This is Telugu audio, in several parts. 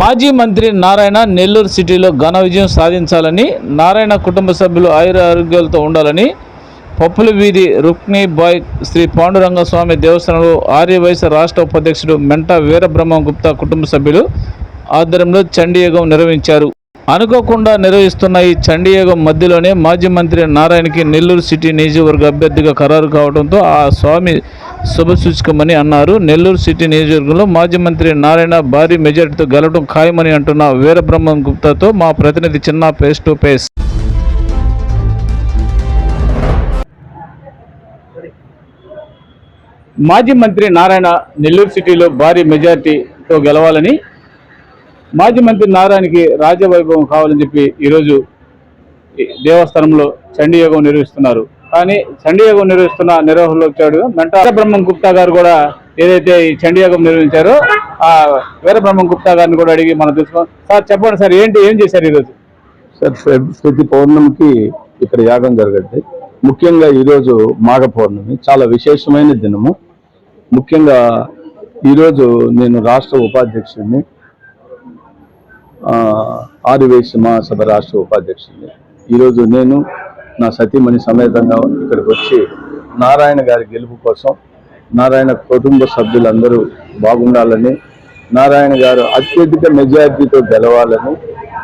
మాజీ మంత్రి నారాయణ నెల్లూరు సిటీలో ఘన విజయం సాధించాలని నారాయణ కుటుంబ సభ్యులు ఆయుర ఆరోగ్యాలతో ఉండాలని పప్పుల వీధి రుక్ని బాయ్ శ్రీ పాండురంగ స్వామి దేవస్థానంలో ఆర్యవైశ్య రాష్ట్ర ఉపాధ్యక్షుడు మెంట వీరబ్రహ్మ గుప్తా కుటుంబ సభ్యులు ఆధ్వర్యంలో చండీయగం నిర్వహించారు. అనుకోకుండా నిర్వహిస్తున్న ఈ చండీయగం మధ్యలోనే మాజీ మంత్రి నారాయణకి నెల్లూరు సిటీ నియోజకవర్గ అభ్యర్థిగా ఖరారు కావడంతో ఆ స్వామి శుభసూచకమని అన్నారు. నెల్లూరు సిటీ నియోజకవర్గంలో మాజీ మంత్రి నారాయణ భారీ మెజార్టీతో గెలవడం ఖాయమని అంటున్న వీరబ్రహ్మం గుప్తాతో మా ప్రతినిధి చిన్న ఫేస్ టు ఫేస్. మాజీ మంత్రి నారాయణ నెల్లూరు సిటీలో భారీ మెజార్టీతో గెలవాలని మాజీ మంత్రి నారాయణకి రాజవైభవం కావాలని చెప్పి ఈరోజు దేవస్థానంలో చండీయోగం నిర్వహిస్తున్నారు. కానీ చండీయోగం నిర్వహిస్తున్న నిర్వహణలో వచ్చాడు. మెంటా బ్రహ్మం గుప్తా గారు కూడా ఏదైతే ఈ చండీయోగం నిర్వహించారో ఆ వీరబ్రహ్మం గుప్తా గారిని కూడా అడిగి మనం తెలుసుకోం సార్ చెప్పండి సార్ ఏంటి ఏం చేశారు ఈరోజు? సార్ ప్రతి పౌర్ణమికి ఇక్కడ యాగం జరగద్ది ముఖ్యంగా ఈరోజు మాఘ పౌర్ణమి చాలా విశేషమైన దినము. ముఖ్యంగా ఈరోజు నేను రాష్ట్ర ఉపాధ్యక్షుడిని ఆ, మహాసభ రాష్ట్ర ఉపాధ్యక్షుడిని. ఈరోజు నేను నా సతీమణి సమేతంగా ఇక్కడికి వచ్చి నారాయణ గారి గెలుపు కోసం నారాయణ కుటుంబ సభ్యులందరూ బాగుండాలని నారాయణ గారు అత్యధిక మెజారిటీతో గెలవాలని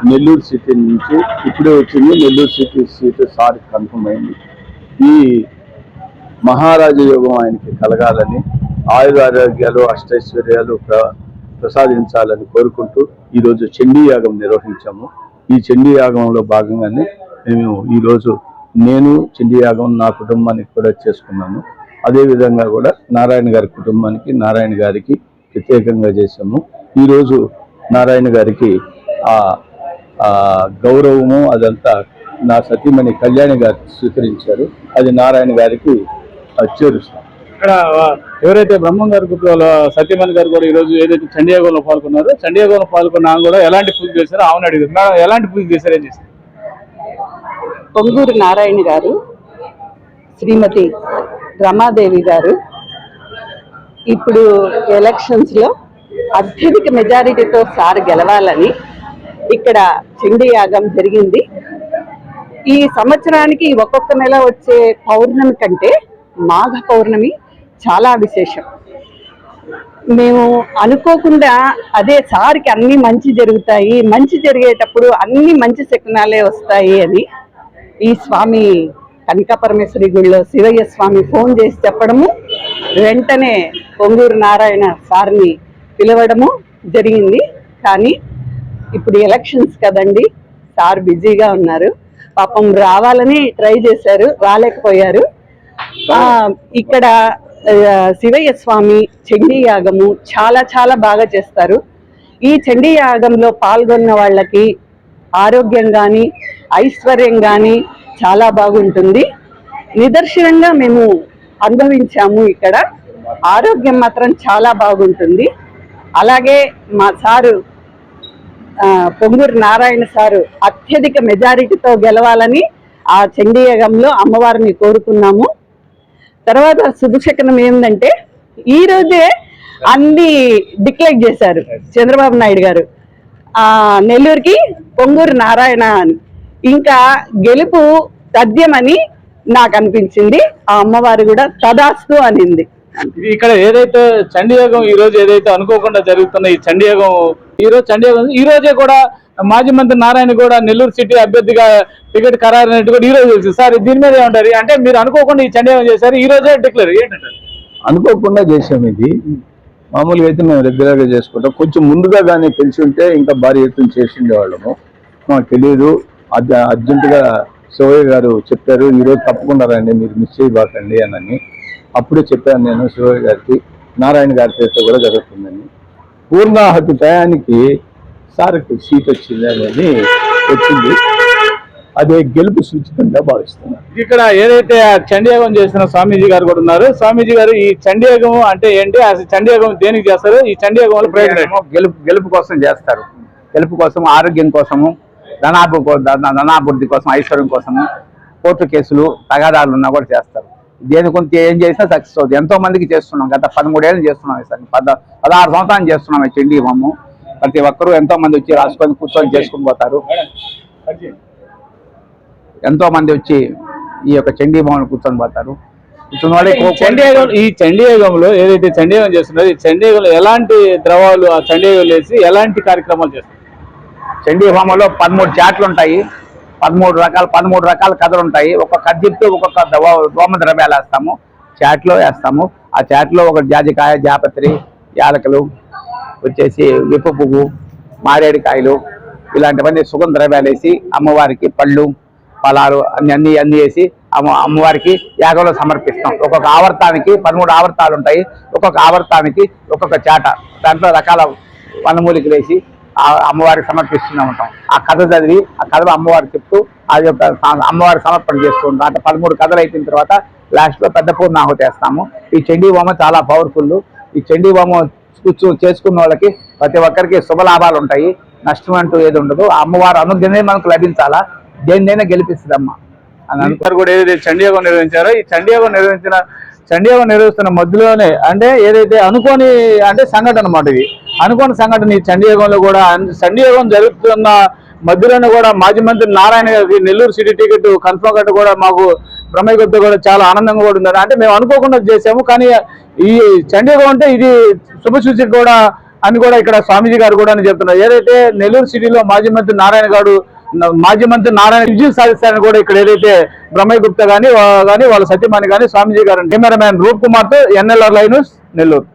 నెల్లూరు సిటీ నుంచి ఇప్పుడే వచ్చింది. Nellore city seat sir confirm అయింది ఈ మహారాజ యోగం ఆయనకి కలగాలని ఆయుధారోగ్యాలు అష్టైశ్వర్యాలు ప్రసాదించాలని కోరుకుంటూ ఈరోజు చండీ యాగం నిర్వహించాము. ఈ చండీ యాగంలో భాగంగానే మేము ఈరోజు నేను చండీ యాగం నా కుటుంబానికి కూడా చేసుకున్నాను. అదేవిధంగా కూడా నారాయణ గారి కుటుంబానికి నారాయణ గారికి ప్రత్యేకంగా చేశాము. ఈరోజు నారాయణ గారికి ఆ గౌరవము అదంతా నా సతీమణి కళ్యాణి గారు స్వీకరించారు. అది నారాయణ గారికి చేరుస్తాం. ఇక్కడ ఎవరైతే బ్రహ్మం గారి గుప్తాలో సత్యమణి గారు కూడా ఈరోజు ఏదైతే చండియాగోలో పాల్గొన్నారో చండియాగోలో పాల్గొన్న కూడా ఎలాంటి పూజ చేశారో ఆమెను అడిగింది మేడం ఎలాంటి పూజ చేశారు ఏం చేశారు? పొంగూరు నారాయణ గారు శ్రీమతి రమాదేవి గారు ఇప్పుడు ఎలక్షన్స్లో అత్యధిక మెజారిటీతో సార్ గెలవాలని ఇక్కడ చండీ యాగం జరిగింది. ఈ సంవత్సరానికి ఒక్కొక్క నెల వచ్చే పౌర్ణమి కంటే మాఘ పౌర్ణమి చాలా విశేషం. మేము అనుకోకుండా అదే సార్కి అన్ని మంచి జరుగుతాయి. మంచి జరిగేటప్పుడు అన్ని మంచి శకునాలే వస్తాయి అని ఈ స్వామి కనకపరమేశ్వరి గుడిలో శివయ్య స్వామి ఫోన్ చేసి చెప్పడము వెంటనే పొంగూరు నారాయణ సార్ని పిలవడము జరిగింది. కానీ ఇప్పుడు ఎలక్షన్స్ కదండి సార్ బిజీగా ఉన్నారు. పాపం రావాలని ట్రై చేశారు రాలేకపోయారు. ఇక్కడ శివయ్య స్వామి చండీ యాగము చాలా చాలా బాగా చేస్తారు. ఈ చండీ యాగంలో పాల్గొన్న వాళ్ళకి ఆరోగ్యం కానీ ఐశ్వర్యం కానీ చాలా బాగుంటుంది. నిదర్శనంగా మేము అనుభవించాము ఇక్కడ. ఆరోగ్యం మాత్రం చాలా బాగుంటుంది. అలాగే మా సారు పొంగూరు నారాయణ సారు అత్యధిక మెజారిటీతో గెలవాలని ఆ చండీయగంలో అమ్మవారిని కోరుకున్నాము. తర్వాత శుభశకనం ఏంటంటే ఈ రోజే అన్ని డిక్లేర్ చేశారు చంద్రబాబు నాయుడు గారు. నెల్లూరుకి పొంగూరు నారాయణ అని. ఇంకా గెలుపు తథ్యమని నాకు అనిపించింది. ఆ అమ్మవారు కూడా తదాస్తు అనింది. ఇక్కడ ఏదైతే చండీయోగం ఈ రోజు ఏదైతే అనుకోకుండా జరుగుతున్న ఈ చండీయోగం ఈరోజు చండీగఢ్ ఈరోజే ఈ రోజే కూడా మాజీ మంత్రి నారాయణ కూడా నెల్లూరు సిటీ అభ్యర్థిగా టికెట్ ఖరారైనట్టు కూడా ఈ రోజు తెలిసింది. సార్ దీని మీద ఏమంటారు అంటే మీరు అనుకోకుండా ఈ చండీగఢ్ చేశారు ఈ రోజే డిక్లేర్ ఏంటంటారు అనుకోకుండా చేసాం ఇది. మామూలుగా అయితే మేము రెగ్యులర్గా చేసుకుంటాం. కొంచెం ముందుగా కానీ తెలిసి ఉంటే ఇంకా భారీ ఎత్తున చేసిండేవాళ్ళము మాకు తెలియదు అర్జెంటుగా శివయ్య గారు చెప్పారు ఈరోజు తప్పకుండా రండి మీరు మిస్ చేయబాకండి అని అప్పుడే చెప్పాను నేను శివయ్య గారికి. నారాయణ గారి చేత కూడా జరుగుతుందని. పూర్ణాహతి టయానికి సార్కి సీట్ వచ్చింది అనేది వచ్చింది. అదే గెలుపు సూచితంగా భావిస్తున్నాను ఇక్కడ ఏదైతే ఆ చండీయోగం చేసిన స్వామీజీ గారు కూడా ఉన్నారు. స్వామీజీ గారు ఈ చండీయోగం అంటే ఏంటి? అసలు చండీయోగం దేనికి చేస్తారు? ఈ చండీయోగం వల్ల ప్రయోజనం? గెలుపు గెలుపు కోసం చేస్తారు. గెలుపు కోసం ఆరోగ్యం కోసము ధనాభి ధనాభివృద్ధి కోసం ఐశ్వర్యం కోసము కోర్టు కేసులు తగాదాలు ఉన్నా కూడా చేస్తారు. దేని కొంత ఏం చేసినా సక్సెస్ అవుతుంది. ఎంతో మందికి చేస్తున్నాం. గత పదమూడేళ్ళు చేస్తున్నాం ఈ సంగతి. పద పదహారు సంవత్సరాలు చేస్తున్నాం ఈ చండీ హోమం ప్రతి ఒక్కరూ ఎంతో మంది వచ్చి రాసుకొని కూర్చొని చేసుకుని పోతారు. ఎంతో మంది వచ్చి ఈ యొక్క చండీ హోమం కూర్చొని పోతారు. చండీయాగం ఈ చండీయాగంలో ఏదైతే చండీయాగం చేస్తున్నారో ఈ చండీయాగంలో ఎలాంటి ద్రవాలు ఆ చండీయాగం వేసి ఎలాంటి కార్యక్రమాలు చేస్తారు? చండీ హోమంలో పదమూడు చాట్లు ఉంటాయి. పదమూడు రకాల పదమూడు రకాల కథలు ఉంటాయి ఒక్కొక్క కథ ఒక్కొక్క దవ- దోమ ద్రవ్యాలు వేస్తాము. చాట్లో వేస్తాము. ఆ చాట్లో ఒక జాజికాయ జాపత్రి యాలకులు వచ్చేసి విప్పు పువ్వు మారేడుకాయలు ఇలాంటివన్నీ సుగంధ ద్రవ్యాలు వేసి అమ్మవారికి పళ్ళు ఫలాలు అన్ని అన్ని అన్ని వేసి అమ్మ అమ్మవారికి యాగంలో సమర్పిస్తాం. ఒక్కొక్క ఆవర్తానికి పదమూడు ఆవర్తాలు ఉంటాయి ఒక్కొక్క ఆవర్తానికి ఒక్కొక్క చాట. దాంట్లో రకాల వనమూలికలు వేసి అమ్మవారికి సమర్పిస్తూనే ఉంటాం ఆ కథ చదివి ఆ కథలు అమ్మవారికి చెప్తూ ఆ యొక్క అమ్మవారికి సమర్పణ చేస్తూ ఉంటాం. అంటే పదమూడు కథలు అయిపోయిన తర్వాత లాస్ట్లో పెద్ద పూర్ణాహుతి వేస్తాము. ఈ చండీ హోమం చాలా పవర్ఫుల్ ఈ చండీ హోమం కూర్చో చేసుకున్న వాళ్ళకి ప్రతి ఒక్కరికి శుభలాభాలు ఉంటాయి. నష్టం అంటూ ఏది ఉండదు. అమ్మవారు అనుగ్రహమే మనకు లభించాలా? దేన్నైనా గెలిపిస్తుంది అమ్మ అని అందరు కూడా ఏదైతే చండీయాగం నిర్వహించారో? ఈ చండీయాగం నిర్వహించిన చండీయాగం నిర్వహిస్తున్న మధ్యలోనే అంటే ఏదైతే అనుకోని అంటే సంఘటన అన్నమాట ఇది. అనుకోని సంఘటన ఈ చండీయాగంలో కూడా చండీయోగం చండీయాగం జరుగుతున్న మధ్యలోనే కూడా మాజీ మంత్రి నారాయణ గారికి నెల్లూరు సిటీ టికెట్ కన్ఫర్మ్ కట్టు కూడా మాకు బ్రహ్మయ్య కూడా చాలా ఆనందంగా కూడా ఉంది అంటే మేము అనుకోకుండా చేసాము కానీ ఈ చండీయాగం అంటే ఇది శుభసూచి కూడా అని కూడా ఇక్కడ స్వామీజీ గారు కూడా అని చెప్తున్నారు. ఏదైతే నెల్లూరు సిటీలో మాజీ మంత్రి నారాయణ గారు మాజీ మంత్రి నారాయణ విజయం సాధిస్తారని కూడా ఇక్కడ ఏదైతే బ్రహ్మయ్య గుప్తా గానీ వాళ్ళ సత్యమాని గానీ స్వామిజీ గారు కెమెరామ్యాన్ రూప్ కుమార్తో ఎన్ఎల్ఆర్ లైన్ నెల్లూరు.